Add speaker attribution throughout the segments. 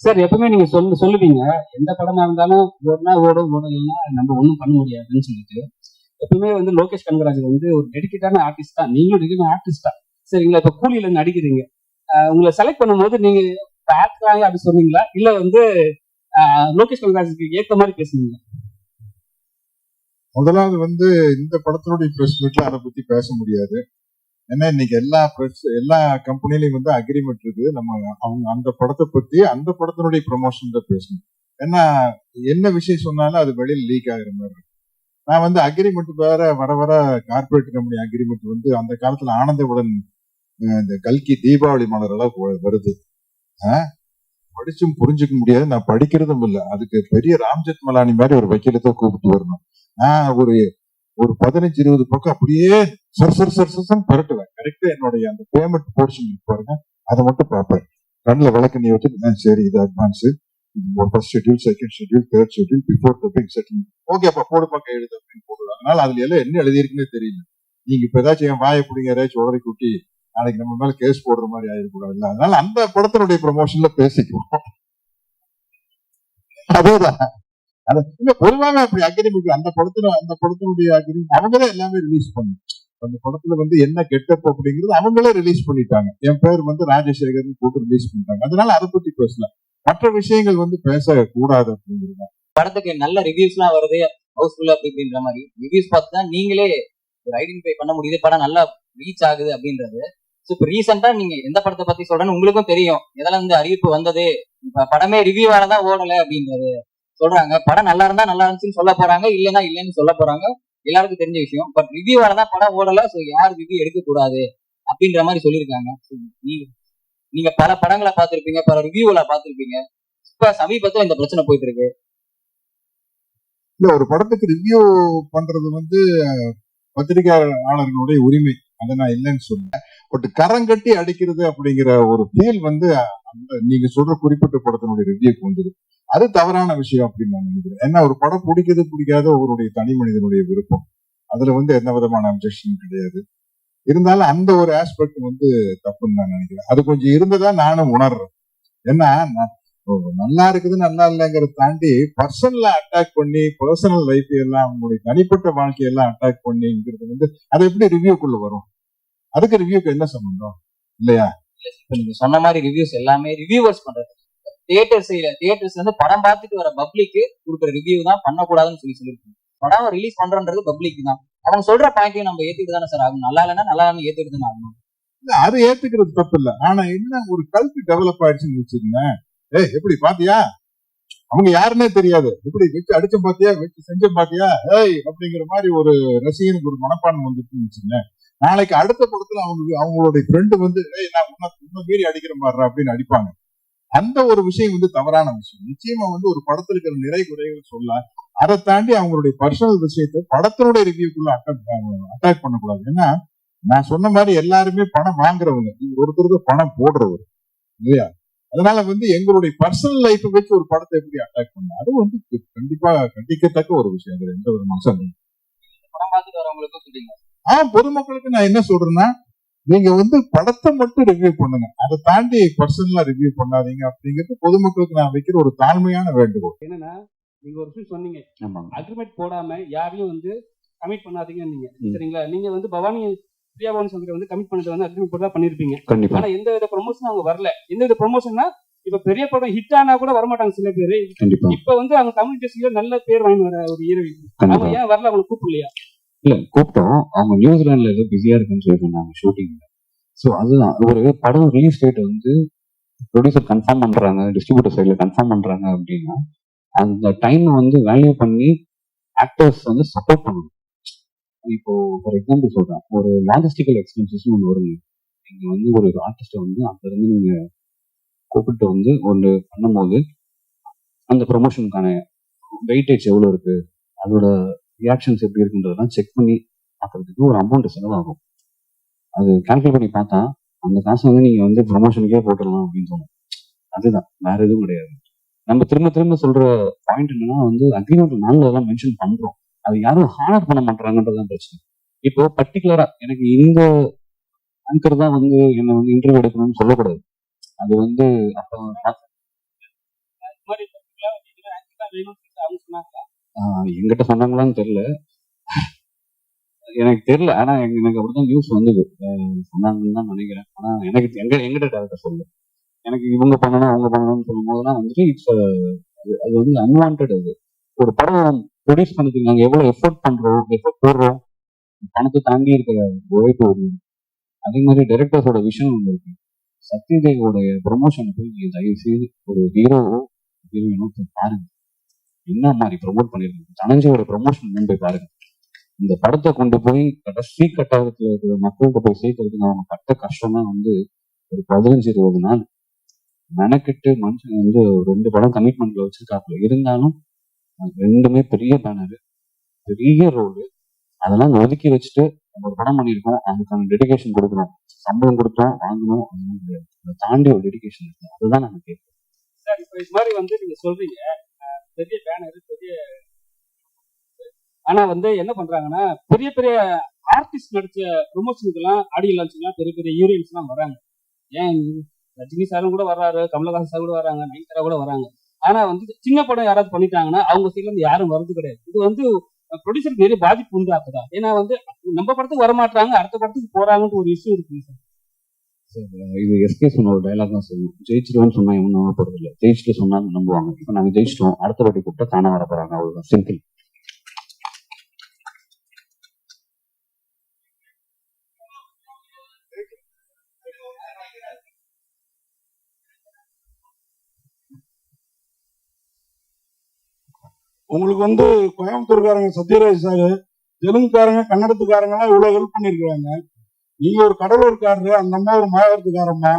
Speaker 1: Sir எப்பவுமே நீங்க சொல்லு சொல்லுவீங்க. எந்த படமா இருந்தாலும் ஓடுனா ஓடும் ஓடலாம் நம்ம ஒண்ணும் பண்ண முடியாதுன்னு சொல்லிட்டு. எப்பவுமே வந்து லோகேஷ் கனகராஜ் வந்து ஒரு டெடிக்கேட்டான ஆர்டிஸ்ட் தான். நீங்களும் டெடிக்கேட் ஆர்டிஸ்ட் தான். சரிங்களா இப்ப கூலியில நடிக்கிறீங்க ஆஹ் உங்களை செலக்ட் பண்ணும்போது நீங்க ஆக்டராங்க அப்படி சொன்னீங்களா? இல்ல வந்து ஆஹ் லோகேஷ் கனகராஜுக்கு ஏத்த மாதிரி பேசுனீங்க
Speaker 2: முதலாவது வந்து இந்த படத்தினுடைய பிரஸ் மீட்ல அதை பத்தி பேச முடியாது. ஏன்னா இன்னைக்கு எல்லா பிரஸ் எல்லா கம்பெனிலையும் வந்து அக்ரிமெண்ட் இருக்கு நம்ம அவங்க அந்த படத்தை பத்தி அந்த படத்தினுடைய ப்ரொமோஷன் தான் பேசணும். ஏன்னா என்ன விஷயம் சொன்னாலும் அது வெளியில் லீக் ஆகுற மாதிரி இருக்கு நான் வந்து அக்ரிமெண்ட் வேற வர வர கார்பரேட் கம்பெனி அக்ரிமெண்ட் வந்து அந்த காலத்துல ஆனந்தவுடன் இந்த கல்கி தீபாவளி மலர் எல்லாம் வருது. ஆஹ், படிச்சும் புரிஞ்சுக்க முடியாது. நான் படிக்கிறதும் இல்லை. அதுக்கு பெரிய ராம்ஜெத் மலானி மாதிரி ஒரு வக்கீலத்தை கூப்பிட்டு வரணும். நான் ஒரு ஒரு பதினஞ்சு இருபது பக்கம் அப்படியே சர் சர் சர் சர்ன்னு பரட்டுவேன். கரெக்டா என்னுடைய அந்த பேமெண்ட் போர்ஷன் பாருங்க. அதை மட்டும் பார்ப்பேன். கண்ணில் விளக்கு நீ வச்சுட்டு சரி இது advance first schedule second schedule third schedule before the big settlement okay அப்ப போடு பக்கம் எழுது அப்படின்னு போடுவாங்க. அதனால அதுல எல்லாம் என்ன எழுதியிருக்குன்னே தெரியல. நீங்க இப்ப ஏதாச்சும் என் வாயை பிடிங்க ஏதாச்சும் உடனே குட்டி நாளைக்கு நம்ம மேல கேஸ் போடுற மாதிரி ஆயிருக்கூடாது அதனால அந்த படத்தினுடைய ப்ரொமோஷன்ல பேசிக்குவோம். அதேதான். பொதுவாக அப்படி அக்ரிமெண்ட் அந்த படத்துல அந்த படத்தினுடைய அக்ரிமெண்ட் அவங்கதான் எல்லாமே ரிலீஸ் பண்ணும் அந்த படத்துல வந்து என்ன கெட்டப் அப்படிங்கறது அவங்களே ரிலீஸ் பண்ணிட்டாங்க. என் பேர் வந்து ராஜசேகர்னு போட்டு ரிலீஸ் பண்ணிட்டாங்க. அதனால அதை பத்தி பேசல மற்ற விஷயங்கள் வந்து பேச கூடாது அப்படிங்கிறது
Speaker 3: படத்துக்கு நல்ல ரிவ்யூஸ்லாம் வருது ஹவுஸ்ஃபுல் அப்படி அப்படின்ற மாதிரி. ரிவ்யூஸ் பார்த்து தான் நீங்களே ஒரு ஐடென்டிஃபை பண்ண முடியுது. படம் நல்லா ரீச் ஆகுது அப்படின்றது. ஸோ இப்போ ரீசெண்டா நீங்க எந்த படத்தை பத்தி சொல்றேன்னு உங்களுக்கும் தெரியும். இதெல்லாம் வந்து அறிவிப்பு வந்தது. படமே ரிவ்யூவால தான் ஓடல அப்படின்றது சொல்றாங்க. படம் நல்லா இருந்தா நல்லா இருந்துச்சுன்னு சொல்ல போறாங்க. இல்லைன்னா இல்லைன்னு சொல்ல போறாங்க. எல்லாருக்கும் தெரிஞ்ச விஷயம். பட் ரிவ்யூவால தான் படம் ஓடல ஸோ யார் ரிவ்யூ எடுக்க கூடாது அப்படின்ற மாதிரி சொல்லியிருக்காங்க. நீங்க நீங்க பல படங்களை பார்த்திருப்பீங்க பல ரிவ்யூல பார்த்திருப்பீங்க. இப்ப சமீபத்துல இந்த பிரச்சனை போயிட்டு இருக்கு
Speaker 2: இல்ல ஒரு படத்துக்கு ரிவ்யூ பண்றது வந்து பத்திரிகையாளர்களுடைய உரிமை. அதை நான் இல்லைன்னு சொன்னேன். பட் கரங்கட்டி அடிக்கிறது அப்படிங்கிற ஒரு ஃபீல் வந்து அந்த நீங்க சொல்ற குறிப்பிட்ட படத்தினுடைய ரிவ்யூக்கு வந்தது. அது தவறான விஷயம் அப்படின்னு நான் நினைக்கிறேன். ஏன்னா ஒரு படம் பிடிக்கிறது பிடிக்காத ஒருவருடைய தனி மனிதனுடைய விருப்பம். அதுல வந்து எந்த விதமான அப்ஜெக்ஷன் கிடையாது. இருந்தாலும் அந்த ஒரு ஆஸ்பெக்ட் வந்து தப்புன்னு நான் நினைக்கிறேன். அது கொஞ்சம் இருந்ததா நானும் உணர்றேன். ஏன்னா நான் நல்லா இருக்குது நல்லா இல்லைங்கிறத தாண்டி பர்சனலா அட்டாக் பண்ணி பர்சனல் லைஃப் எல்லாம் அவங்களுடைய தனிப்பட்ட வாழ்க்கையெல்லாம் அட்டாக் பண்ணிங்கிறது வந்து அது எப்படி ரிவ்யூக்குள்ள வரும்? அதுக்கு ரிவ்யூக்கு என்ன சம்பந்தம் இல்லையா?
Speaker 3: நீங்க சொன்ன மாதிரி ரிவ்யூஸ் எல்லாமே ரிவ்யூவர்ஸ் பண்றது. தியேட்டர்ஸ் தியேட்டர்ஸ்ல இருந்து படம் பார்த்துட்டு வர பப்ளிக்கு கொடுக்குற ரிவ்யூ தான் பண்ணக்கூடாதுன்னு சொல்லி சொல்லியிருக்காங்க படம் ரிலீஸ் பண்றன்றது பப்ளிக் தான். அவங்க சொல்ற பாயிண்ட்டையும் நம்ம ஏத்துக்கிட்டு தானே சார் ஆகணும். நல்லா இல்லைன்னா நல்லா ஏத்துக்கிட்டு தானே ஆகணும்.
Speaker 2: அது ஏத்துக்கிறது தப்பு இல்ல. ஆனா என்ன ஒரு கல்வி டெவலப் ஆயிடுச்சுன்னு வச்சுக்கோங்க ஏய் எப்படி பாத்தியா? அவங்க யாருன்னே தெரியாது. இப்படி வச்சு அடிச்ச பாத்தியா வச்சு செஞ்ச பாத்தியா? ஏய் அப்படிங்கிற மாதிரி ஒரு ரசிகனுக்கு ஒரு மனப்பான்மை வந்துட்டுன்னு இருந்துச்சுங்க நாளைக்கு அடுத்த படத்துல அவங்க அவங்களுடைய ஃப்ரெண்டு வந்து ஏய் நான் உன்ன உன்ன மீறி அடிக்கிற மாதிரி அப்படின்னு அடிப்பாங்க. அந்த ஒரு விஷயம் வந்து தவறான விஷயம். நிச்சயமா வந்து ஒரு படத்துல இருக்கிற நிறை குறைகள் சொல்ல அதை தாண்டி அவங்களுடைய பர்சனல் விஷயத்தை படத்தினுடைய ரிவ்யூக்குள்ள அட்டாக் அட்டாக் பண்ணக்கூடாது. ஏன்னா நான் சொன்ன மாதிரி எல்லாருமே பணம் வாங்குறவங்க. ஒருத்தருக்கு ஒருத்தர் பணம் போடுறவர். இல்லையா? அதனால வந்து எங்களுடைய பர்சனல் லைஃப் வச்சு ஒரு படத்தை எப்படி அட்டாக் பண்ண அது வந்து கண்டிப்பா கண்டிக்கத்தக்க ஒரு விஷயம். அதுல எந்த விதமான சந்தேகம்
Speaker 3: படம் பார்த்துட்டு வரவங்களுக்கும் சொல்றீங்க
Speaker 2: ஆ பொதுமக்களுக்கு நான் என்ன சொல்றேன்னா நீங்க வந்து படத்தை மட்டும் ரிவ்யூ பண்ணுங்க. அதை தாண்டி பர்சனலா ரிவ்யூ பண்ணாதீங்க அப்படிங்கிறது பொதுமக்களுக்கு நான் வைக்கிற ஒரு தாழ்மையான வேண்டுகோள்.
Speaker 1: என்னன்னா நீங்க ஒரு விஷயம் சொன்னீங்க. அக்ரிமெண்ட் போடாம யாரையும் வந்து கமிட் பண்ணாதீங்க நீங்க. சரிங்களா? நீங்க வந்து பவானி பிரியா பவானி சங்கரை வந்து கமிட் பண்ணது வந்து அக்ரிமெண்ட் போட்டு தான் பண்ணிருப்பீங்க.
Speaker 4: கண்டிப்பா.
Speaker 1: ஆனா எந்த வித ப்ரொமோஷன் அவங்க வரல. எந்த வித ப்ரொமோஷன்னா இப்ப பெரிய படம் ஹிட் ஆனா கூட வரமாட்டாங்க சில பேரு.
Speaker 4: கண்டிப்பா.
Speaker 1: இப்ப வந்து அவங்க தமிழ் இண்டஸ்ட்ரியில நல்ல பேர் வாங்கி வர ஒரு ஹீரோயின் அவங்க ஏன் வரல? அவங்களை கூப்பிடலையா?
Speaker 4: இல்ல கூப்பிட்டோம். அவங்க நியூசிலாந்துல ஏதோ பிஸியா இருக்குன்னு சொல்லி சொன்னாங்க ஷூட்டிங்ல ஸோ அதுதான். ஒரு படம் ரிலீஸ் டேட் வந்து ப்ரொடியூசர் கன்ஃபார்ம் பண்றாங்க டிஸ்ட்ரிபியூட்டர் சைட்ல கன்ஃபார்ம் பண்றாங்க அப்படின்னா அந்த டைமை வந்து வேல்யூ பண்ணி ஆக்டர்ஸ் வந்து சப்போர்ட் பண்ணணும். இப்போ ஃபார் எக்ஸாம்பிள் சொல்றேன். ஒரு லாஜிஸ்டிக்கல் எக்ஸ்பென்சஸ் ஒன்று வருங்க. நீங்க வந்து ஒரு ஆர்டிஸ்ட்டை வந்து அங்க இருந்து நீங்க கூப்பிட்டு வந்து ஒன்று பண்ணும்போது அந்த ப்ரொமோஷனுக்கான வெயிட்டேஜ் எவ்வளோ இருக்கு? அதோட ரியாக்ஷன்ஸ் எப்படி இருக்குன்றதெல்லாம் செக் பண்ணி பார்க்கறதுக்கு ஒரு அமௌண்ட் செலவாகும். அது கால்குலேட் பண்ணி பார்த்தா அந்த காசை வந்து நீங்க வந்து ப்ரொமோஷனுக்கே போட்டுடலாம் அப்படின்னு தோணும் அதுதான். வேற எதுவும் கிடையாது. நம்ம திரும்ப திரும்ப சொல்ற பாயிண்ட் என்னன்னா வந்து அக்ரிமெண்ட் நாளில் அதெல்லாம் மென்ஷன் பண்றோம். அது யாரும் ஹானர் பண்ண மாட்டாங்கன்றதான் பிரச்சனை. இப்போ பர்டிகுலரா எனக்கு இந்த ஆங்கர் தான் வந்து என்ன வந்து இன்டர்வியூ எடுக்கணும்னு சொல்லக்கூடாது. அது வந்து அப்போ
Speaker 1: சொன்னாங்க
Speaker 4: ஆஹ் எங்கிட்ட சொன்னாங்களான்னு தெரியல. எனக்கு தெரியல. ஆனா எனக்கு அப்படிதான் நியூஸ் வந்தது. சொன்னாங்கன்னு தான் நினைக்கிறேன். ஆனா எனக்கு எங்க எங்கிட்ட டேரக்டர் சொல்லு எனக்கு இவங்க பண்ணணும் அவங்க பண்ணணும்னு சொல்லும் போதுலாம் வந்துட்டு இட்ஸ் அது வந்து அன்வான்ட் அது. ஒரு படம் ப்ரொடியூஸ் பண்ணிக்கிறோம் நாங்கள் எவ்வளவு எஃபோர்ட் பண்றோம் எஃபோர்ட் போடுறோம் பணத்தை தாண்டி இருக்கிற உழைப்பு ஒரு அதே மாதிரி டைரக்டர்ஸோட விஷயம் ஒன்று இருக்கு. சத்யதேவோடைய ப்ரொமோஷன் போய் நீங்கள் தயவு செய்து ஒரு ஹீரோவோ ஹீரோயினோ போய் பாருங்க. என்ன மாதிரி ப்ரொமோட் பண்ணிருக்காங்க? தனஞ்சயோட ப்ரொமோஷன் போய் பாருங்க. இந்த படத்தை கொண்டு போய் கடைசி கட்டாயத்துல இருக்கிற மக்கள்கிட்ட போய் சேர்க்கறதுக்கு அவங்க பட்ட கஷ்டம்னா வந்து ஒரு பதினஞ்சு இருபது நாள். மெனக்கெட்டு மனுஷன் வந்து ரெண்டு படம் கமிட்மெண்ட்ல வச்சிருக்காப்புல. இருந்தாலும் ரெண்டுமே பெரிய பேனர் பெரிய ரோடு அதெல்லாம் ஒதுக்கி வச்சுட்டு நம்ம ஒரு படம் பண்ணியிருக்கோம். அதுக்கான டெடிகேஷன் கொடுக்கணும். சம்பளம் கொடுத்தோம் வாங்கணும் அதெல்லாம் கிடையாது அதை தாண்டி ஒரு டெடிகேஷன் இருக்கு. அதுதான் நாங்கள் கேட்போம்
Speaker 1: சார் இப்போ இது மாதிரி வந்து நீங்க சொல்றீங்க. பெரிய பேனர் பெரிய ஆனா வந்து என்ன பண்றாங்கன்னா பெரிய பெரிய ஆர்டிஸ்ட் நடிச்ச ப்ரொமோஷனுக்கெல்லாம் ஆடியோ லான்ச்சுக்கெல்லாம் பெரிய பெரிய ஹீரோயின்ஸ்லாம் வராங்க. ஏன் ரஜினி சாரும் கூட வர்றாரு கமலஹாசன் சார் கூட வராங்க நயன்தாரா கூட வராங்க ஆனா வந்து சின்ன படம் யாராவது பண்ணிட்டாங்கன்னா அவங்க சைட்ல இருந்து யாரும் வரது கிடையாது. இது வந்து ப்ரொடியூசருக்கு நிறைய பாதிப்பு உண்டாக்குதா? ஏன்னா வந்து நம்ம படத்துக்கு வரமாட்டாங்க அடுத்த படத்துக்கு போறாங்கன்னு ஒரு இஷ்யூ இருக்கு சார்.
Speaker 4: இது எஸ்கே சொன்ன ஒரு டைலாக் தான் சொல்லுவோம் ஜெயிச்சிருவேன்னு சொன்னா இவங்க நம்ப போறது இல்லை ஜெயிச்சுட்டு சொன்னாங்க நம்புவாங்க. இப்போ நாங்க ஜெயிச்சிட்டோம். அடுத்த வாட்டி கூப்பிட்டா தானே வர போறாங்க அவ்வளவுதான். சிம்பிள்
Speaker 5: உங்களுக்கு வந்து கோயம்புத்தூர்காரங்க சத்யராஜ் சாரு தெலுங்குக்காரங்க கன்னடத்துக்காரங்க இவ்வளோ இவ்வளவு ஹெல்ப் பண்ணியிருக்கிறாங்க நீங்க ஒரு கடலூர்காரரு அந்த அம்மா ஒரு மாயாவரத்துக்காரம்மா.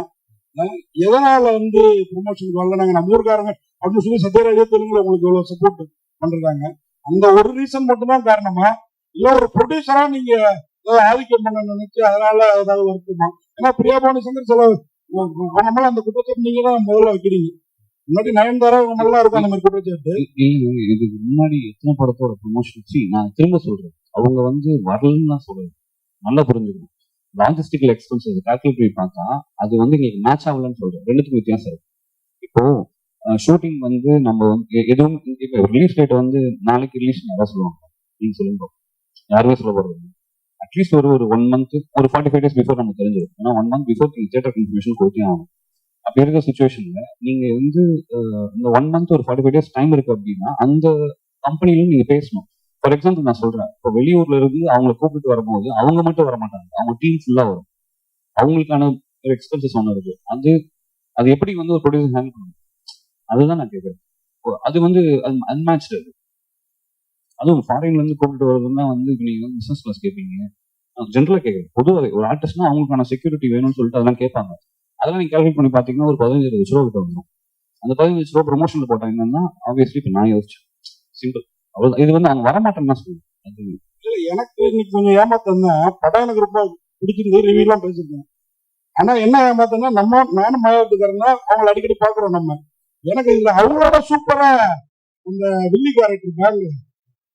Speaker 5: எதனால வந்து ப்ரொமோஷனுக்கு வரல நாங்க நம்ம ஊருக்காரங்க அப்படின்னு சொல்லி சத்யராஜே தெலுங்குல உங்களுக்கு இவ்வளவு சப்போர்ட் பண்றாங்க. அந்த ஒரு ரீசன் மட்டும்தான் காரணமா இல்ல ஒரு ப்ரொடியூசரா நீங்க ஏதாவது ஆதிக்கம் பண்ண நினைச்சு அதனால ஏதாவது வருத்தமா ஏன்னா பிரியாபாணி சங்கர் சில அந்த குற்றத்தை நீங்க தான் முதல்ல வைக்கிறீங்க. முன்னாடி நயன்தாரா இவங்க எல்லாம் இருக்கும் அந்த மாதிரி குற்றச்சாட்டு
Speaker 4: இல்லைங்க இதுக்கு முன்னாடி எத்தனை படத்தோட ப்ரொமோஷன் சி நான் திரும்ப சொல்றேன். அவங்க வந்து வரலன்னு தான் சொல்றேன். நல்லா புரிஞ்சுக்கணும். லாஜிஸ்டிக்கல் அதை கால்குலேட் பண்ணி பார்த்தா அது வந்து எங்களுக்கு மேட்ச் ஆகலன்னு சொல்றேன். ரெண்டுத்துக்கும் வித்தியாசம் இருக்கு. இப்போ ஷூட்டிங் வந்து நம்ம வந்து எதுவும் இப்போ ரிலீஸ் டேட் வந்து நாளைக்கு ரிலீஸ் யாராவது சொல்லுவாங்க நீங்க சொல்லுங்க. யாருமே சொல்ல போறது அட்லீஸ்ட் ஒரு ஒரு ஒன் மந்த் ஒரு ஃபார்ட்டி ஃபைவ் டேஸ் பிஃபோர் நமக்கு தெரிஞ்சிடும் ஏன்னா ஒன் மந்த் பிஃபோர் நீங்க தேட்டர் இன்ஃபர்மேஷன் கொடுத்தே ஆகணும். அப்படி இருக்க சுச்சுவேஷன்ல நீங்க வந்து இந்த ஒன் மந்த் ஒரு ஃபார்ட்டி ஃபைவ் டேஸ் டைம் இருக்கு அப்படின்னா அந்த கம்பெனிலும் நீங்க பேசணும். ஃபார் எக்ஸாம்பிள் நான் சொல்றேன். இப்போ வெளியூர்ல இருந்து அவங்கள கூப்பிட்டு வரும்போது அவங்க மட்டும் வர மாட்டாங்க அவங்க டீம் ஃபுல்லா வரும். அவங்களுக்கான ஒரு எக்ஸ்பென்சஸ் ஒன்று இருக்கு. அது அது எப்படி வந்து ஒரு ப்ரொடியூசர் ஹேண்டில் பண்ணணும்? அதுதான் நான் கேட்கறேன் அது வந்து அன்மேட்ச்டு அது. அதுவும் ஃபாரின்ல இருந்து கூப்பிட்டு வரதுன்னா வந்து இப்போ நீங்க வந்து பிசினஸ் கிளாஸ் கேட்பீங்க ஜென்ரலா கேட்குறேன் பொதுவாக ஒரு ஆர்டிஸ்ட்னா அவங்களுக்கான செக்யூரிட்டி வேணும்னு சொல்லிட்டு அதெல்லாம் கேட்பாங்க. அதெல்லாம் நீங்க கால்குலேட் பண்ணி பாத்தீங்கன்னா ஒரு பதினஞ்சு இருபது ரூபா கிட்ட வந்துடும் அந்த பதினஞ்சு லட்ச ரூபா ப்ரொமோஷன்ல போட்டா என்னன்னா ஆப்வியஸ்லி இப்போ நான் யோசிச்சேன். சிம்பிள் அவ்வளவு இது வந்து அவங்க வரமாட்டேன்னு தான் சொல்லுவேன் அது
Speaker 5: எனக்கு இன்னைக்கு கொஞ்சம் ஏமாத்தேன்னா படம் எனக்கு ரொம்ப பிடிச்சிருந்து ரிவ்யூ எல்லாம் ஆனா என்ன ஏமாத்தம்னா நம்ம நானும் மலையாளத்துக்காரன்னா அவங்களை அடிக்கடி பாக்குறோம் நம்ம. எனக்கு இதுல அவங்களோட சூப்பரா இந்த வில்லி கேரக்டர் பேங்க்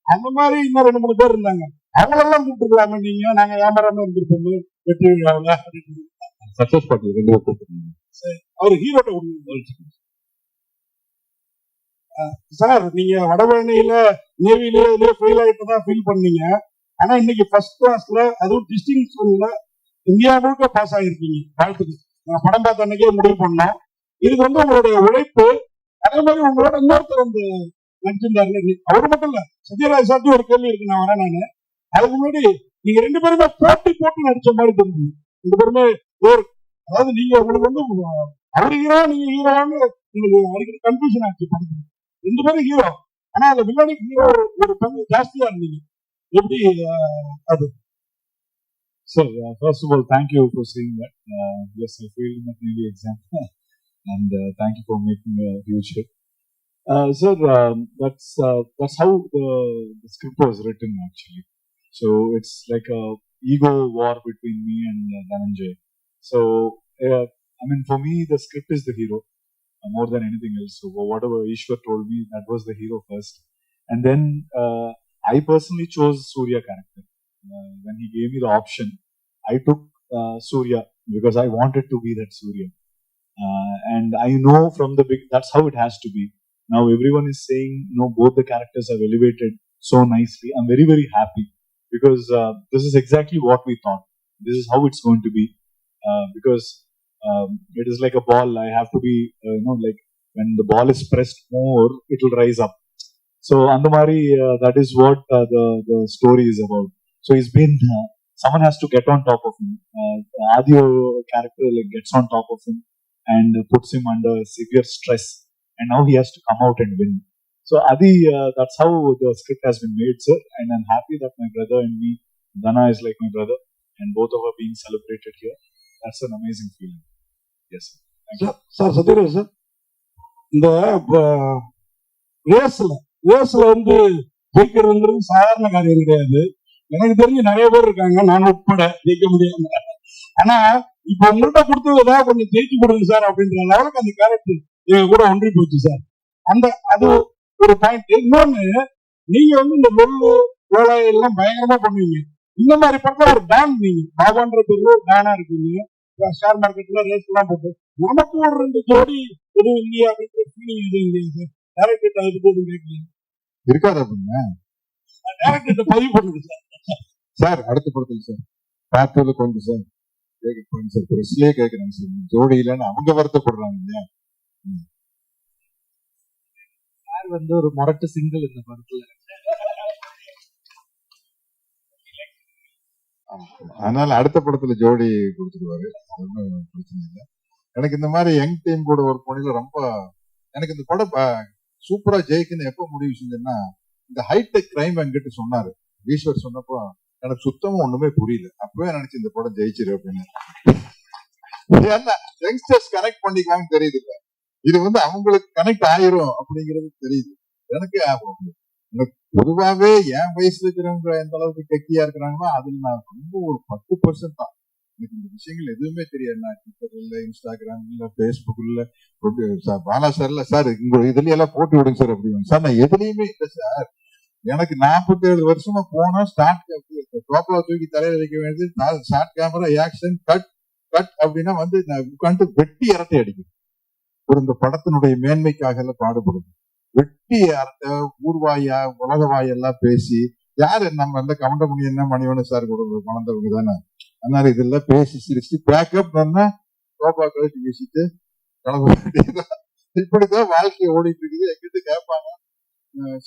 Speaker 5: அந்த மாதிரி இன்னும் ரெண்டு மூணு பேர் இருந்தாங்க. அவங்களெல்லாம் கூப்பிட்டுருக்கலாமே நீங்க? நாங்க ஏமாறாம இருந்திருப்போம் வெற்றி விழாவில்?
Speaker 4: சக்சஸ் பாட்டு ரெண்டு பேர்
Speaker 5: அவர் ஹீரோட்ட சார் நீங்க வடபழனியில நேவில இதுலயே ஃபெயில் ஆயிட்டு தான் ஃபீல் பண்ணீங்க. ஆனா இன்னைக்கு ஃபர்ஸ்ட் கிளாஸ்ல அதுவும் டிஸ்டிங்ஷன்ல இந்தியா முழுக்க பாஸ் ஆகிருக்கீங்க வாழ்த்துக்கு நான் படம் பார்த்த அன்னைக்கே முடிவு பண்ணோம். இதுக்கு வந்து உங்களுடைய உழைப்பு. அதே மாதிரி உங்களோட இன்னொருத்தர் வந்து நடிச்சிருந்தாரு அவர் மட்டும் இல்ல சத்யராஜ் சார்ட்டி ஒரு கேள்வி இருக்கு நான் வரேன் நானு. அதுக்கு முன்னாடி நீங்க ரெண்டு பேருமே போட்டி போட்டு நடிச்ச மாதிரி தெரிஞ்சு ரெண்டு பேருமே ஒரு அதாவது நீங்க உங்களுக்கு வந்து அவர் ஹீரோ நீங்க ஹீரோன்னு உங்களுக்கு அடிக்கடி கன்ஃபியூஷன் ஆச்சு படத்துல ரெண்டு பேரும் ஹீரோ ஆனா அந்த வில்லனி ஹீரோ ஒரு பங்கு ஜாஸ்தியா இருந்தீங்க எப்படி அஹ், அது
Speaker 6: So, uh, first of all, thank you for saying that. Uh, yes, I failed in that Navy exam. and uh, thank you for making a huge hit. Uh, sir, um, that's uh, that's how the, the script was written actually. So it's like a ego war between me and uh, Dhananjay. so uh, I mean, for me, the script is the hero uh, more than anything else. So whatever Ishwar told me, that was the hero first, and then uh, I personally chose Surya character uh, when he gave me the option. I took uh, Surya because I wanted to be that Surya. Uh, and I know from the big, that's how it has to be. Now everyone is saying, you know, both the characters have elevated so nicely. I'm very, very happy because this is exactly what we thought. This is how it's going to be uh, because um, it is like a ball. I have to be, uh, you know, like when the ball is pressed more, it will rise up. So Andamari, uh, that is what uh, the the story is about. So he's been uh, someone has to get on top of him. Uh, Adio character like gets on top of him and puts him under severe stress, and now he has to come out and win. So Adi, uh, that's how the script has been made, sir. And I'm happy that my brother and me, Dana is like my brother, and both of us being celebrated here. That's an amazing feeling. Yes. Sir. Thank you.
Speaker 5: Sir Sathyaraj sir இந்த ரேஸ்ல ரேஸ்ல வந்து ஜெயிக்கிறதுங்கிறது சாதாரண காரியம் கிடையாது எனக்கு தெரிஞ்சு நிறைய பேர் இருக்காங்க நான் உட்பட ஜெயிக்க முடியாம ஆனா இப்ப உங்கள்கிட்ட கொடுத்தது ஏதாவது கொஞ்சம் ஜெயிச்சு கொடுங்க சார் அப்படின்ற லெவலுக்கு அந்த கேரக்டர் எங்க கூட ஒன்றி போச்சு சார் அந்த அது ஒரு பாயிண்ட் இன்னொன்னு நீங்க வந்து இந்த லொல்லு வேலை எல்லாம் பயங்கரமா பண்ணுவீங்க இந்த மாதிரி படத்துல ஒரு டான் நீங்க பாபான்ற பேர்ல ஒரு டானா இருக்கீங்க ஷேர் மார்க்கெட்ல ரேஸ் எல்லாம் போட்டு நமக்கு ஒரு ரெண்டு ஜோடி எதுவும் இல்லையா அப்படின்ற ஃபீலிங் எதுவும் இல்லையா சார் டேரக்டர் அதை பத்தி எதுவும் கேட்கல
Speaker 2: இருக்காது
Speaker 5: பதிவு பண்ணுங்க சார்
Speaker 2: சார் அடுத்த படத்துல சார் பார்த்துல கொஞ்சம் சார் கேட்க போறேன் சார் பிரஸ்லயே கேட்கறேன் சார் ஜோடி இல்லைன்னு அவங்க வருத்தப்படுறாங்க இல்லையா?
Speaker 7: யார் வந்து ஒரு முரட்டு சிங்கிள் இந்த படத்துல.
Speaker 2: அதனால அடுத்த படத்துல ஜோடி கொடுத்துருவாரு. ஒன்றும் பிரச்சனை இல்லை. எனக்கு இந்த மாதிரி யங் டீம் கூட ஒர்க் பணியில ரொம்ப எனக்கு இந்த படம் சூப்பரா ஜெயிக்குன்னு எப்போ முடிவு செஞ்சேன்னா இந்த ஹைடெக் கிரைம் என்கிட்ட சொன்னாரு. ஈஸ்வர் சொன்னப்போ எனக்கு சுத்தமா ஒண்ணுமே புரியல. அப்பவே நினைச்சு இந்த படம் ஜெயிச்சிரு அப்படின்னு. ஏன்னா யங்ஸ்டர்ஸ் கனெக்ட் பண்ணிக்குவாங்கன்னு தெரியுது இல்ல. இது வந்து அவங்களுக்கு கனெக்ட் ஆயிரும் அப்படிங்கிறது தெரியுது. எனக்கு ஆகும். எனக்கு பொதுவாகவே என் வயசுல இருக்கிறவங்க எந்த அளவுக்கு டெக்கியா இருக்கிறாங்களோ அதுல நான் ரொம்ப ஒரு பத்து பர்சன்ட் தான். எனக்கு இந்த விஷயங்கள் எதுவுமே தெரியாது. நான் ட்விட்டர் இல்ல இன்ஸ்டாகிராம் இல்ல பேஸ்புக் இல்ல. சார் பாலா சார்ல சார் உங்க இதுல எல்லாம் போட்டு விடுங்க சார் அப்படின்னு சார் நான் எதுலயுமே இல்லை சார் எனக்கு நாற்பத்தி ஏழு வருஷமா போனா ஸ்டார்ட் டோப்பா தூக்கி தலையில வைக்க வேண்டியது start camera action cut cut அப்படின்னா வந்து நான் உட்காந்து வெட்டி இரட்டை அடிக்கும். ஒரு இந்த படத்தினுடைய மேன்மைக்காக எல்லாம் பாடுபடுது வெட்டி அரட்டை ஊர்வாயா உலக வாயெல்லாம் பேசி யாரு நம்ம அந்த கவுண்டமணி என்ன மணிவனு சார் கூட வளர்ந்தவங்க தானே? அதனால இதெல்லாம் பேசி சிரிச்சு பேக்கப் பண்ணா டோப்பா கழிச்சு வீசிட்டு கிளம்ப வேண்டியதுதான். இப்படிதான் வாழ்க்கை ஓடிட்டு இருக்குது எங்கிட்ட கேட்பாங்க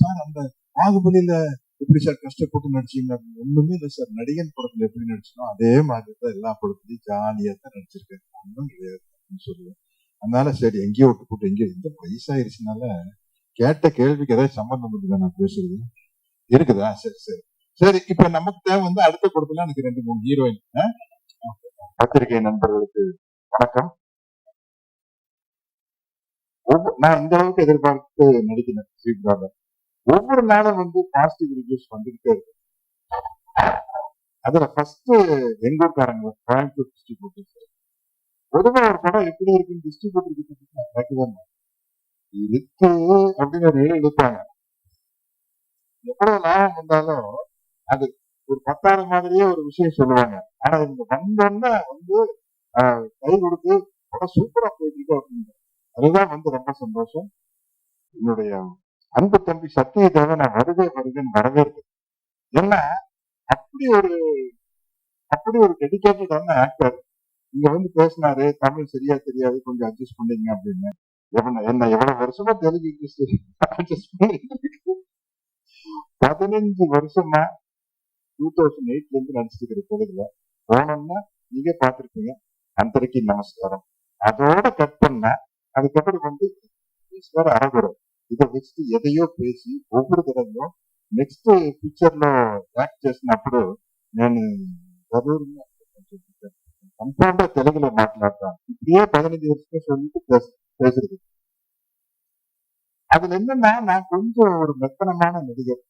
Speaker 2: சார் அந்த பாகுபலியில எப்படி சார் கஷ்டப்பட்டு நடிச்சீங்க? அப்படின்னு ஒண்ணுமே இல்லை சார். நடிகன் படத்துல எப்படி நடிச்சனோ அதே மாதிரி தான் எல்லா படத்துலயும் ஜாலியா தான் நடிச்சிருக்கேன் ஒன்றும் கிடையாது அப்படின்னு சொல்லுவேன். அதனால சரி எங்கேயோ விட்டு போட்டு எங்கேயோ இந்த வயசாயிருச்சுனால கேட்ட கேள்விக்கு ஏதாவது சம்பந்தம் இருக்குதா நான் பேசுறது? இருக்குதா? சரி சரி. சரி இப்ப நமக்கு தேவை வந்து அடுத்த படத்துல எனக்கு ரெண்டு மூணு ஹீரோயின் பத்திரிகை நண்பர்களுக்கு வணக்கம். நான் இந்த அளவுக்கு எதிர்பார்த்து நடிக்கிறேன் ஸ்வீட் ஒவ்வொரு நாளும் வந்து பாசிட்டிவ் ரிவ்யூஸ் வந்துகிட்டே இருக்கு. அதுல ஃபர்ஸ்ட் எங்க ஊர்க்காரங்க கோயம்புத்தூர் டிஸ்ட்ரிபியூட்டர் பொதுவா ஒரு படம் எப்படி இருக்குன்னு டிஸ்ட்ரிபியூட்டர் கிட்ட நான் கேட்கவே இருக்கு அப்படின்னு எடுப்பாங்க எவ்வளவு லாபம் வந்தாலும் அது ஒரு பத்தாயிரம் மாதிரியே ஒரு விஷயம் சொல்லுவாங்க. ஆனா இங்க வந்தோன்னா வந்து ஆஹ், கை கொடுத்து படம் சூப்பரா போயிட்டு அப்படின்னு. அதுதான் வந்து ரொம்ப சந்தோஷம். என்னுடைய அன்பு தம்பி சத்தியதேவ நான் வருகை வருகன்னு வரவேற்கு ஏன்னா அப்படி ஒரு அப்படி ஒரு டெடிக்கேட்டடான ஆக்டர் இங்க வந்து பேசினாரு தமிழ் சரியா தெரியாது கொஞ்சம் அட்ஜஸ்ட் பண்ணீங்க அப்படின்னு. என்ன எவ்வளவு வருஷமா தெலுங்கு இங்கிலீஷ் அட்ஜஸ்ட் பண்ணி பதினஞ்சு வருஷமா டூ தௌசண்ட் எயிட்ல இருந்து நடிச்சிட்டு இருக்கிற தெலுங்குல போனோம்னா நீங்க பார்த்திருப்பீங்க அந்தரிக்கு நமஸ்காரம் அதோட கட் பண்ண அதுக்கப்புறம் வந்து ஈஸ்வர் அரகுரம் இதை வச்சுட்டு எதையோ பேசி ஒவ்வொரு தடவையும் నెక్స్ట్ పిక్చర్ లో యాక్ట్ చేసినప్పుడు నేను జరూరుగా కన్ఫర్మ్ గా తెలుగులో మాట్లాడతాను இப்படியே பதினஞ்சு வருஷம் சொல்லிட்டு பேச பேசுறது அதுல என்னன்னா நான் கொஞ்சம் ஒரு மெத்தனமான நடிகர்.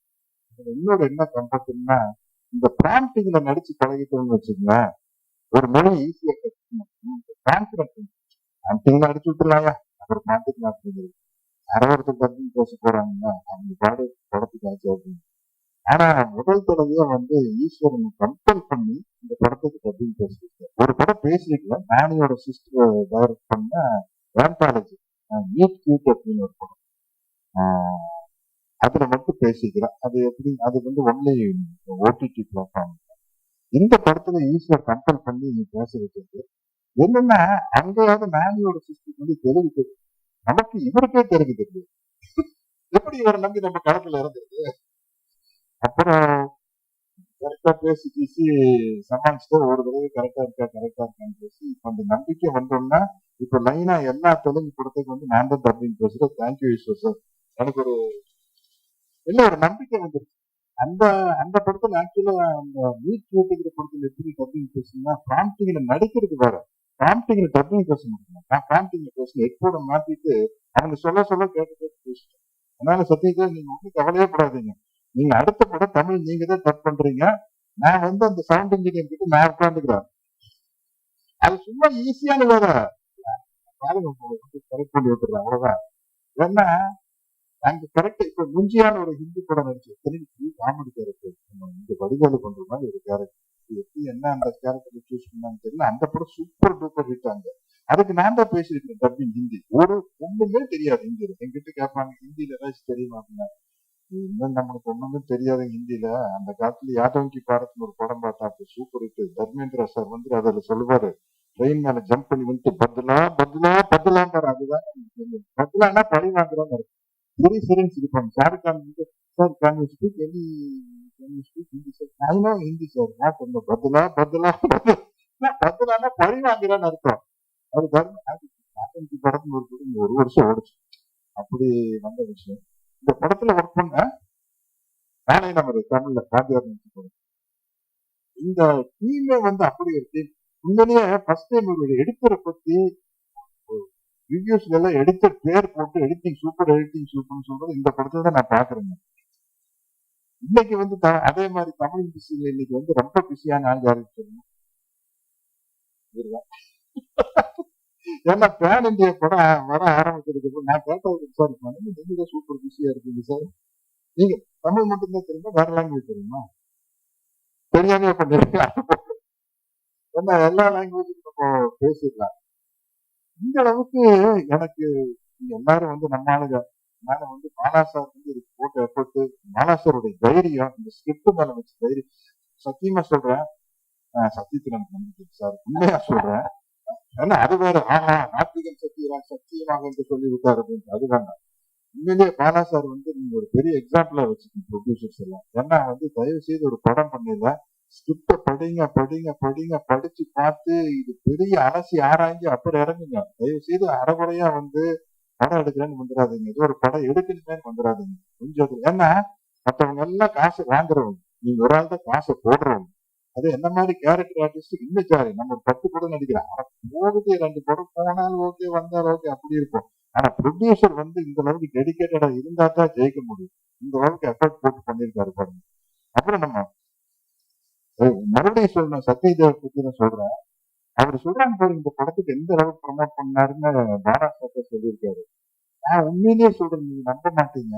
Speaker 2: என்னோட இன்னொரு என்ன கம்பத்துன்னா இந்த பிராண்டிங்ல நடிச்சு பழகிட்டோம்னு வச்சுக்கோங்க ஒரு மொழி ஈஸியா கற்றுக்கணும் பிராண்டிங்ல அடிச்சு விட்டுருலாம் அப்புறம் மாட்டிக்கலாம் அப்படிங்கிறது யாரோ ஒருத்தர் டப்பிங் பேச போறாங்கன்னா அவங்க பாடு படத்துக்கு ஆச்சு அப்படின்னு ஆனா முதல் தடவையா வந்து ஈஸ்வரன் கம்பல் பண்ணி இந்த படத்துக்கு பத்தி பேசிருக்கேன் ஒரு படம் பேசிருக்கல நானியோட சிஸ்டர் டைரக்ட் பண்ண வேண்டாலஜி நீட் கியூட் அப்படின்னு ஒரு படம். ஆஹ் அதுல மட்டும் பேசிக்கிறேன். அது எப்படி அது வந்து ஒன்லி ஓடிடி பிளாட்ஃபார்ம் இந்த படத்துல ஈஸியா கண்ட்ரோல் பண்ணி நீ பேச வச்சிருக்கு என்னன்னா அங்கேயாவது மேனியோட சிஸ்டம் வந்து தெரிவிக்க நமக்கு இவருக்கே தெரிவிக்கிறது எப்படி இவரை நம்பி நம்ம கடத்துல இறங்குறது? அப்புறம் கரெக்டா பேசி பேசி சமாளிச்சுட்டு ஒரு தடவை கரெக்டா இருக்கா கரெக்டா இருக்கான்னு பேசி இப்ப அந்த நம்பிக்கை வந்தோம்னா இப்ப லைனா எல்லா தெலுங்கு படத்துக்கு வந்து நான் தான் தம்பின்னு பேசுறேன். தேங்க்யூ ஈஸ்வர் சார் எனக்கு ஒரு இல்ல ஒரு நம்பிக்கை வந்துருச்சு. அந்த அந்த படத்துல ஆக்சுவலா அந்த மீட் கேட்டுக்கிற படத்துல எப்படி டப்பிங் பேசணும்னா பிராம்டிங்ல நடிக்கிறது வேற. பிராம்டிங்ல டப்பிங் பேச முடியும்? நான் பிராம்டிங்ல பேசணும் எப்போட மாத்திட்டு அவங்க சொல்ல சொல்ல கேட்டு கேட்டு பேசிட்டேன். அதனால சத்யஜா நீங்க ஒன்றும் கவலையே படாதீங்க. நீங்க அடுத்த படம் தமிழ் நீங்க தான் டப் பண்றீங்க. நான் வந்து அந்த சவுண்ட் இன்ஜினியர் கிட்ட நான் உட்காந்துக்கிறேன் அது சும்மா ஈஸியான வேற பாருங்க கரெக்ட் பண்ணி விட்டுறேன் அவ்வளவுதான். ஏன்னா அங்க கரெக்ட் இப்ப முஞ்சியான ஒரு ஹிந்தி படம் நடிச்சு திரும்பி காமெடி கேரக்டர் இந்த வடிவேலு பண்ற மாதிரி ஒரு கேரக்டர் எப்படி என்ன அந்த கேரக்டர் சூஸ் பண்ணான்னு தெரியல. அந்த படம் சூப்பர் டூப்பர் ஹிட் ஆங்க அதுக்கு நான் தான் பேசியிருக்கேன் டப்பிங் ஹிந்தி. ஒரு ஒண்ணுமே தெரியாது ஹிந்தியில எங்கிட்ட கேட்பாங்க ஹிந்தியில ஏதாச்சும் தெரியுமா அப்படின்னா. இன்னும் நம்மளுக்கு ஒண்ணுமே தெரியாது ஹிந்தியில. அந்த காலத்துல யாதவங்கி பாரத்னு ஒரு படம் பார்த்தா அப்ப சூப்பர் ஹிட் தர்மேந்திரா சார் வந்து அதுல சொல்லுவாரு ட்ரெயின் மேல ஜம்ப் பண்ணி வந்துட்டு பத்துலா பதிலா பத்துலாம் பாரு அதுதான் எனக்கு தெரியும். பழி வாங்குறான்னு இருக்கும் சரி சரின்னு சிரிப்பாங்க ஷாருக் கான் வந்து sir can you speak any can you speak Hindi sir I Hindi sir நான் சொன்னேன் பத்தலா பத்துலா பத்துலான்னா பழி வாங்குறான்னு அர்த்தம். அது தர்ம யாதவங்கி ஒரு படம் ஒரு வருஷம் ஓடிச்சு. அப்படி வந்த விஷயம். இந்த படத்துல ஒர்க் பண்ண நானே நம்ம தமிழ்ல காந்தியார் இந்த டீமே வந்து அப்படி இருக்கு. உண்மையிலேயே ஃபர்ஸ்ட் டைம் இவருடைய எடிட்டரை பத்தி ரிவ்யூஸ்ல எல்லாம் எடிட்டர் பேர் போட்டு எடிட்டிங் சூப்பர் எடிட்டிங் சூப்பர்னு சொல்றது இந்த படத்துல தான் நான் பாக்குறேங்க இன்னைக்கு வந்து த- அதே மாதிரி தமிழ் இண்டஸ்ட்ரியில இன்னைக்கு வந்து ரொம்ப பிஸியான ஆள் யாரு தெரியுமா? ஏன்னா பேன் இந்தியா படம் வர ஆரம்பிச்சிருக்கு நான் கேட்டதுக்கு விசாரிப்பேன் நீங்க தான் சூப்பர் பிஸியா இருக்கீங்க சார் நீங்க தமிழ் மட்டும்தான் தெரியுமா? வேற லாங்குவேஜ் தெரியுமா? தெரியாமே பண்ணிருக்கா ஏன்னா எல்லா லாங்குவேஜும் நம்ம பேசிடலாம். இந்த அளவுக்கு எனக்கு எல்லாரும் வந்து நம்ம ஆளுங்க மேல வந்து மாலாசார் வந்து இதுக்கு போட்ட எஃபர்ட் மாலாசாருடைய தைரியம் இந்த ஸ்கிரிப்ட் மேல வச்ச தைரியம். சத்தியமா சொல்றேன். ஆஹ் சத்தியத்துல எனக்கு நம்பிக்கை சார் உண்மையா சொல்றேன். ஏன்னா அது வேற ஆஹா நாத்திகன் சத்தியராஜ் சத்தியமாக என்று சொல்லி விட்டார் அப்படின்னு அது வேண்டாம் உண்மையிலேயே பாலா சார் வந்து நீங்க ஒரு பெரிய எக்ஸாம்பிளா வச்சுக்கோங்க ப்ரொடியூசர்ஸ் எல்லாம் ஏன்னா வந்து தயவு செய்து ஒரு படம் பண்ணல ஸ்கிரிப்ட படிங்க படிங்க படிங்க படிச்சு பார்த்து இது பெரிய அலசி ஆராய்ஞ்சு அப்புறம் இறங்குங்க தயவு செய்து அறகுறையா வந்து படம் எடுக்கிறேன்னு வந்துடாதீங்க ஏதோ ஒரு படம் எடுக்கணுமேன்னு வந்துடாதீங்க கொஞ்சம் ஏன்னா மற்றவங்க எல்லாம் காசு வாங்குறவங்க நீங்க ஒரு ஆள் தான் காசை போடுறவங்க அது என்ன மாதிரி கேரக்டர் ஆர்டிஸ்ட் இன்னும் சாரி நம்ம ஒரு பத்து படம் நடிக்கிறோம். ஆனா போகுது ரெண்டு படம் போனால் ஓகே வந்தால் ஓகே அப்படி இருக்கும். ஆனா ப்ரொடியூசர் வந்து இந்த அளவுக்கு டெடிக்கேட்டடா இருந்தா தான் ஜெயிக்க முடியும். இந்த அளவுக்கு எஃபர்ட் போட்டு பண்ணியிருக்காரு பாருங்க. அப்புறம் நம்ம மறுபடியும் சொல்லணும். சத்யதேவ பத்தி நான் சொல்றேன். அவர் சொல்றாங்க பாரு இந்த படத்துக்கு எந்த அளவுக்கு ப்ரமோட் பண்ணாருன்னு பாரா சார் சொல்லியிருக்காரு. நான் உண்மையிலேயே சொல்றேன் நீங்க நம்ப மாட்டீங்க.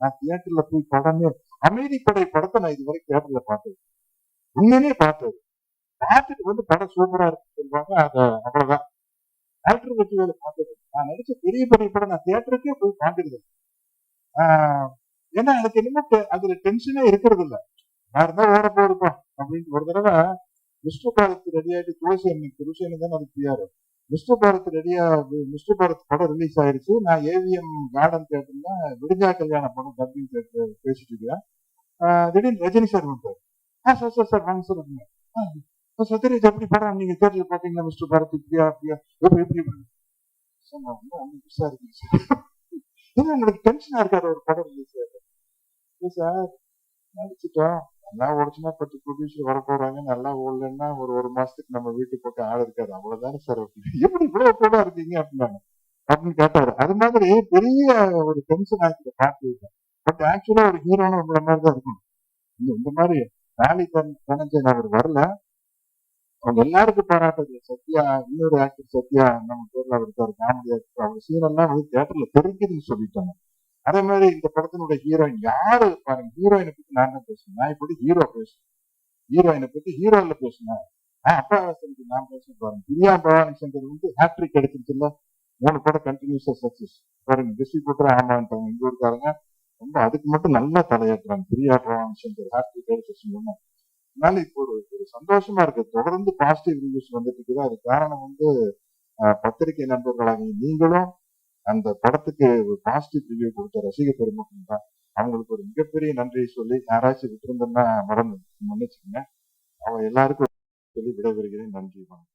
Speaker 2: நான் தியேட்டர்ல போய் படமே அமைதி படை படத்தை நான் இது வரைக்கும் தியேட்டர்ல பார்த்தேன் உண்மையிலேயே பார்த்தது. பார்த்துட்டு வந்து படம் சூப்பரா இருக்கு சொல்லுவாங்க. அது அவ்வளவுதான். ஆக்டர் வச்சு வேலை பார்த்தது நான் நடிச்ச பெரிய பெரிய படம் நான் தியேட்டருக்கே போய் பார்த்துருது ஏன்னா எனக்கு என்னமோ அதுல டென்ஷனே இருக்கிறது இல்ல. நான் இருந்தா ஓட போயிருப்போம் அப்படின்னு ஒரு தடவை மிஸ்டர் பாரத் ரெடி ஆயிட்டு துளசியன் துளசியன் தான் அதுக்கு பிஆர் மிஸ்டர் பாரத் ரெடியா மிஸ்டர் பாரத் படம் ரிலீஸ் ஆயிருச்சு. நான் ஏவிஎம் கார்டன் தேட்டர்ல விடுஞ்சா கல்யாண படம் டப்பிங் தேட்டர் பேசிட்டு இருக்கேன். ஆஹ் திடீர்னு ரஜினி சார் வந்தார். சார் சார் சார் வாங்க சார் அப்படிங்க. சத்யராஜ் எப்படி படம் நீங்க தேட்டர்ல பாத்தீங்களா மிஸ்டர் பாரத் இப்படியா அப்படியா எப்படி எப்படி சார் நான் வந்து அவங்க விசாரிக்கணும் சார் ஏன்னா உங்களுக்கு டென்ஷனா இருக்காது ஒரு படம் சார். இல்லை சார் நினைச்சிட்டோம் நல்லா ஓடிச்சுன்னா பத்து ப்ரொடியூசர் வர போறாங்க. நல்லா ஓடலன்னா ஒரு ஒரு மாசத்துக்கு நம்ம வீட்டு பக்கம் ஆள் இருக்காது. அவ்வளவுதானே சார் எப்படி இவ்வளவு கூட இருக்கீங்க அப்படின்னாங்க. அப்படின்னு கேட்டாரு. அது மாதிரி பெரிய ஒரு டென்ஷன் ஆச்சு பார்த்து பட் ஆக்சுவலா ஒரு ஹீரோன்னு உங்களை மாதிரி தான் இருக்கும் இந்த மாதிரி வேலை தனஞ்சன் அவர் வரல. அவங்க எல்லாருக்கும் பாராட்டுது சத்யா இன்னொரு ஆக்டர் சத்யா நம்ம பேர்ல அவர் காமெடி ஆக்டர் அவங்க சீனெல்லாம் வந்து தியேட்டர்ல தெரிஞ்சதுன்னு சொல்லிட்டாங்க. அதே மாதிரி இந்த படத்தினுடைய ஹீரோயின் யாரு? பாருங்க ஹீரோயினை பத்தி நான் தான் பேசுறேன் நான் இப்படி ஹீரோ பேசுறேன் ஹீரோயினை பத்தி ஹீரோல பேசுனேன் ஆஹ் அப்பா வாசனுக்கு நான் பேசுவேன் பாருங்க. பிரியா பவானி சங்கர் வந்து ஹேட்ரிக் எடுத்துருச்சுல்ல. மூணு படம் கண்டினியூஸா சக்சஸ் பாருங்க டிஸ்ட்ரிபியூட்டர் ஆமாட்டாங்க இங்க இருக்காருங்க ரொம்ப அதுக்கு மட்டும் நல்லா தலையாட்டுறாங்க. பெரியாட்டுறாங்க சங்கர் ஹாப்பி சொன்னா அதனால இப்போ ஒரு ஒரு சந்தோஷமா இருக்கு. தொடர்ந்து பாசிட்டிவ் ரிவ்யூஸ் வந்துட்டு இருக்குது. அது காரணம் வந்து பத்திரிகை நண்பர்களாக நீங்களும் அந்த படத்துக்கு ஒரு பாசிட்டிவ் ரிவ்யூ கொடுத்த ரசிக பெருமக்கள் தான். அவங்களுக்கு ஒரு மிகப்பெரிய நன்றியை சொல்லி யாராச்சும் விட்டுருந்தோம்னா மறந்து மன்னிச்சுக்கங்க. அவங்க எல்லாருக்கும் சொல்லி விடைபெறுகிறேன். நன்றி வணக்கம்.